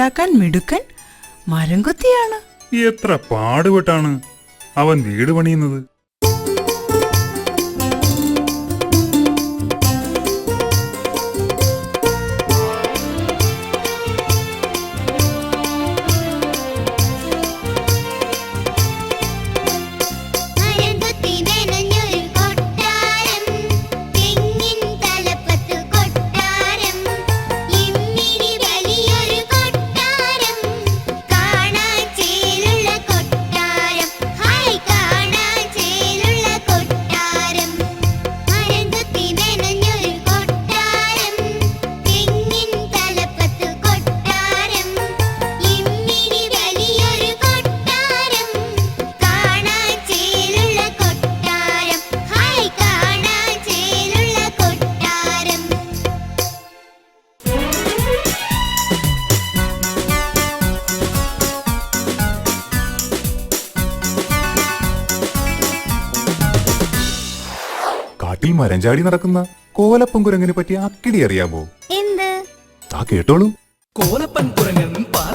ഉണ്ടാക്കാൻ മിടുക്കൻ മരം കുത്തിയാണ് എത്ര പാടുപെട്ടാണ് അവൻ വീട് പണിയുന്നത്. മരം ചാടി നടക്കുന്ന കോലപ്പൻ കുരങ്ങിനെ പറ്റി അക്കിടി അറിയാമോ? എന്ത്? ആ കേട്ടോളൂ. കോലപ്പൻ കുരങ്ങൻ പാറ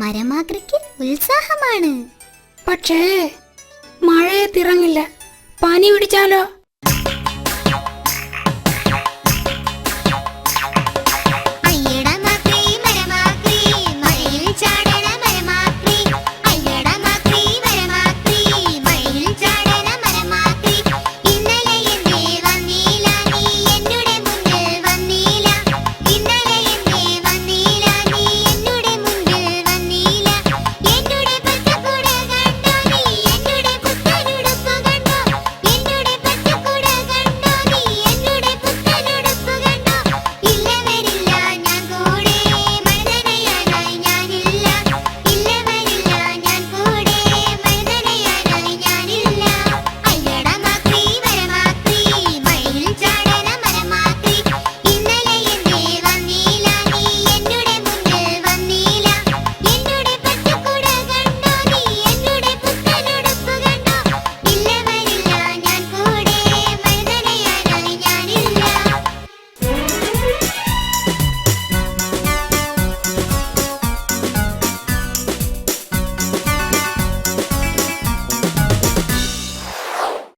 മരമാതൃക്ക് ഉത്സാഹമാണ്. പക്ഷേ മഴയത്തിറങ്ങില്ല പനി പിടിച്ചാലോ?